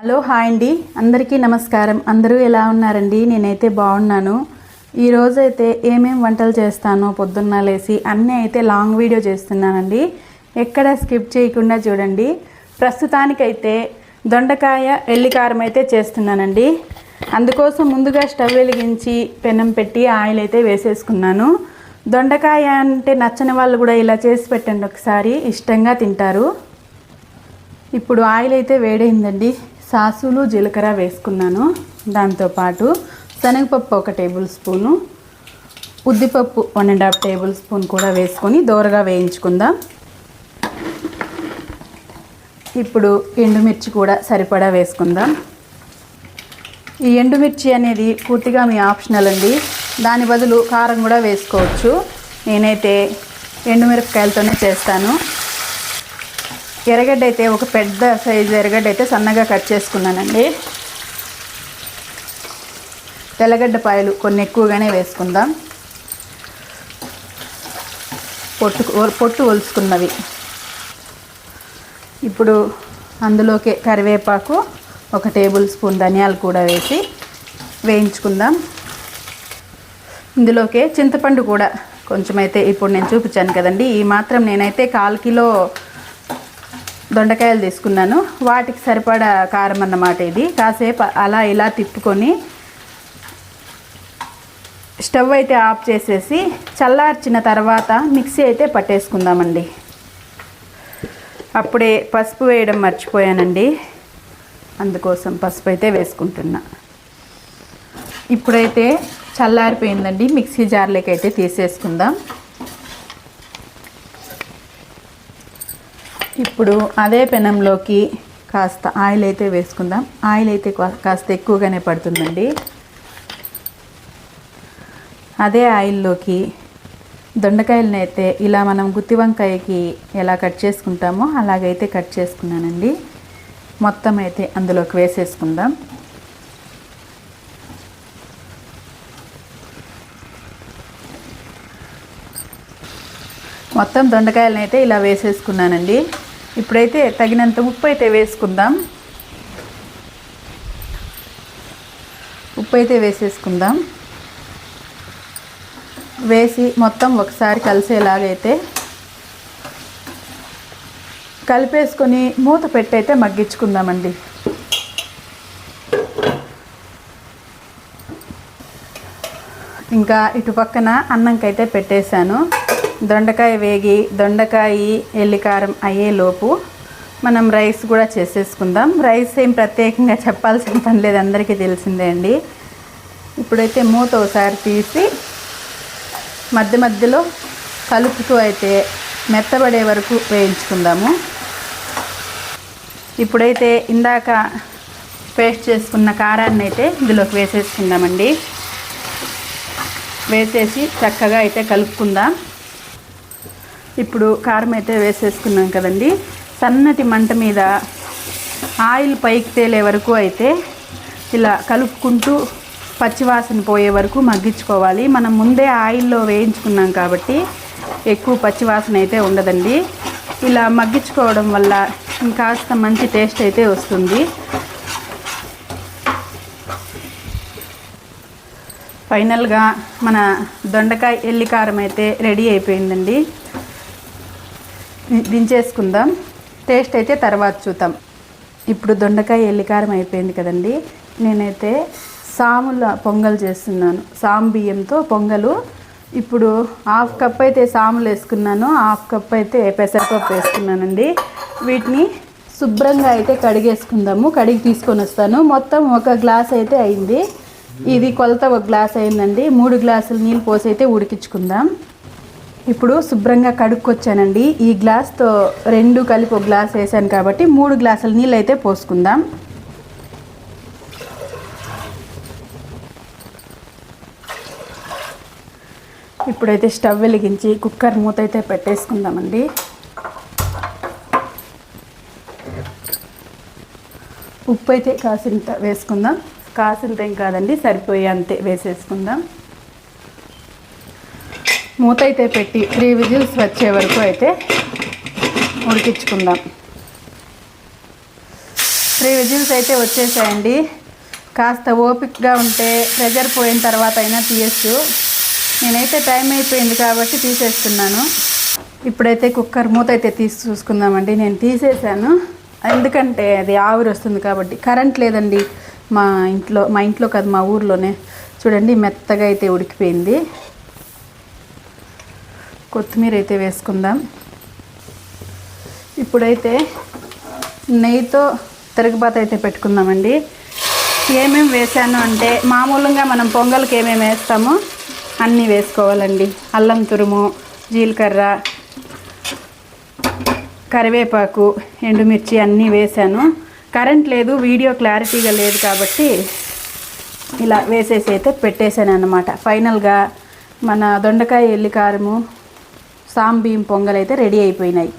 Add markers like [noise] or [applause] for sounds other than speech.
Hello hi అండి. అందరికీ నమస్కారం. అందరూ ఎలా ఉన్నారండి? నేనైతే బాగున్నాను. ఈరోజు అయితే ఏమేం వంటలు చేస్తానో పొద్దున్న లేసి అన్నీ అయితే లాంగ్ వీడియో చేస్తున్నానండి. ఎక్కడ స్కిప్ చేయకుండా చూడండి. ప్రస్తుతానికైతే దొండకాయ ఎల్లికారం అయితే చేస్తున్నానండి. అందుకోసం ముందుగా స్టవ్ వెలిగించి పెనం పెట్టి ఆయిల్ అయితే వేసేసుకున్నాను. దొండకాయ అంటే నచ్చని వాళ్ళు కూడా ఇలా చేసి పెట్టండి ఒకసారి. ఇష్టంగా తింటారు. ఇప్పుడు ఆయిల్ అయితే వేడైందండి. సాసులు జీలకర్ర వేసుకున్నాను. దాంతోపాటు శనగపప్పు ఒక టేబుల్ స్పూను ఉద్దిపప్పు one and half table spoon కూడా వేసుకొని దోరగా వేయించుకుందాం. ఇప్పుడు ఎండుమిర్చి కూడా సరిపడా వేసుకుందాం. ఈ ఎండుమిర్చి అనేది పూర్తిగా మీ ఆప్షనల్ అండి. దాని బదులు కారం కూడా వేసుకోవచ్చు. నేనైతే ఎండుమిరపకాయలతోనే చేస్తాను. ఎర్రగడ్డ అయితే ఒక పెద్ద సైజు ఎర్రగడ్డ అయితే సన్నగా కట్ చేసుకున్నానండి. తెల్లగడ్డ పాయలు కొన్ని ఎక్కువగానే వేసుకుందాం. పొట్టు పొట్టు ఒలుసుకున్నవి. ఇప్పుడు అందులోకి కరివేపాకు ఒక టేబుల్ స్పూన్ ధనియాలు కూడా వేసి వేయించుకుందాం. ఇందులోకే చింతపండు కూడా కొంచెం అయితే ఇప్పుడు నేను చూపించాను కదండి. ఈ మాత్రం నేనైతే కాల్ కిలో దొండకాయలు తీసుకున్నాను. వాటికి సరిపడా కారం అన్నమాట ఇది. కాసేపు అలా ఇలా తిప్పుకొని స్టవ్ అయితే ఆఫ్ చేసేసి చల్లార్చిన తర్వాత మిక్సీ అయితే పట్టేసుకుందామండి. అప్పుడే పసుపు వేయడం మర్చిపోయానండి. అందుకోసం పసుపు అయితే వేసుకుంటున్నా. ఇప్పుడైతే చల్లారిపోయిందండి. మిక్సీ జార్లోకి అయితే తీసేసుకుందాం. ఇప్పుడు అదే పెనంలోకి కాస్త ఆయిల్ అయితే వేసుకుందాం. ఆయిల్ అయితే కాస్త ఎక్కువగానే పడుతుందండి. అదే ఆయిల్లోకి దొండకాయలను అయితే ఇలా మనం గుత్తి వంకాయకి ఎలా కట్ చేసుకుంటామో అలాగైతే కట్ చేసుకున్నానండి. మొత్తం అయితే అందులోకి వేసేసుకుందాం. మొత్తం దొండకాయలను అయితే ఇలా వేసేసుకున్నానండి. ఇప్పుడైతే తగినంత ఉప్పు అయితే వేసుకుందాం. ఉప్పు అయితే వేసేసుకుందాం. వేసి మొత్తం ఒకసారి కలిసేలాగైతే కలిపేసుకొని మూత పెట్టయితే మగ్గించుకుందామండి. ఇంకా ఇటు పక్కన అన్నంకైతే పెట్టేశాను. దొండకాయ వేగి దొండకాయ ఎల్లికారం అయ్యేలోపు మనం రైస్ కూడా చేసేసుకుందాం. రైస్ ఏం ప్రత్యేకంగా చెప్పాల్సిన [laughs] పని లేదు అందరికీ తెలిసిందే అండి. ఇప్పుడైతే మూత ఒకసారి తీసి మధ్య మధ్యలో కలుపుతూ అయితే మెత్తబడే వరకు వేయించుకుందాము. ఇప్పుడైతే ఇందాక పేస్ట్ చేసుకున్న కారాన్ని అయితే ఇందులోకి వేసేసుకుందామండి. వేసేసి చక్కగా అయితే కలుపుకుందాం. ఇప్పుడు కారం అయితే వేసేసుకున్నాం కదండి. సన్నటి మంట మీద ఆయిల్ పైకి తేలే వరకు అయితే ఇలా కలుపుకుంటూ పచ్చివాసన పోయే వరకు మగ్గించుకోవాలి. మనం ముందే ఆయిల్లో వేయించుకున్నాం కాబట్టి ఎక్కువ పచ్చివాసన అయితే ఉండదండి. ఇలా మగ్గించుకోవడం వల్ల ఇంకాస్త మంచి టేస్ట్ అయితే వస్తుంది. ఫైనల్గా మన దొండకాయ ఎల్లికారం అయితే రెడీ అయిపోయిందండి. దించేసుకుందాం. టేస్ట్ అయితే తర్వాత చూద్దాం. ఇప్పుడు దొండకాయ ఎల్లికారం అయిపోయింది కదండి. నేనైతే సాముల పొంగల్ చేస్తున్నాను. సాము బియ్యంతో పొంగలు. ఇప్పుడు హాఫ్ కప్ అయితే సాములు వేసుకున్నాను. హాఫ్ కప్ అయితే పెసరపప్పు వేసుకున్నానండి. వీటిని శుభ్రంగా అయితే కడిగేసుకుందాము. కడిగి తీసుకొని వస్తాను. మొత్తం ఒక గ్లాస్ అయితే అయింది. ఇది కొలత ఒక గ్లాస్ అయిందండి. మూడు గ్లాసులు నీళ్ళు పోసి అయితే ఉడికించుకుందాం. ఇప్పుడు శుభ్రంగా కడుక్కొచ్చానండి. ఈ గ్లాస్తో రెండు కలిపి ఒక గ్లాస్ వేసాను కాబట్టి మూడు గ్లాసుల నీళ్ళు అయితే పోసుకుందాం. ఇప్పుడైతే స్టవ్ వెలిగించి కుక్కర్ మూత అయితే పెట్టేసుకుందామండి. ఉప్పు అయితే కాసింత వేసుకుందాం. కాసింత ఏం కాదండి సరిపోయే అంతే వేసేసుకుందాం. మూత అయితే పెట్టి త్రీ విజిల్స్ వచ్చే వరకు అయితే ఉడికించుకుందాం. త్రీ విజిల్స్ అయితే వచ్చేసాయండి. కాస్త ఓపిక్గా ఉంటే ప్రెజర్ పోయిన తర్వాత అయినా తీయచ్చు. నేనైతే టైం అయిపోయింది కాబట్టి తీసేస్తున్నాను. ఇప్పుడైతే కుక్కర్ మూత అయితే తీసి చూసుకుందామండి. నేను తీసేసాను. ఎందుకంటే అది ఆవిరి వస్తుంది కాబట్టి. కరెంట్ లేదండి మా ఇంట్లో మా ఇంట్లో కాదు మా ఊర్లోనే. చూడండి మెత్తగా అయితే ఉడికిపోయింది. కొత్తిమీర అయితే వేసుకుందాం. ఇప్పుడైతే నెయ్యితో తిరగబాత అయితే పెట్టుకుందామండి. ఏమేమి వేసాను అంటే మామూలుగా మనం పొంగల్కి ఏమేమి వేస్తామో అన్నీ వేసుకోవాలండి. అల్లం తురుము జీలకర్ర కరివేపాకు ఎండుమిర్చి అన్నీ వేసాను కరెంట్ లేదు వీడియో క్లారిటీగా లేదు కాబట్టి ఇలా వేసేసి అయితే పెట్టేశాను అనమాట ఫైనల్గా మన దొండకాయ ఎల్లి కారము సాంబియ్యం పొంగల్ అయితే రెడీ అయిపోయినాయి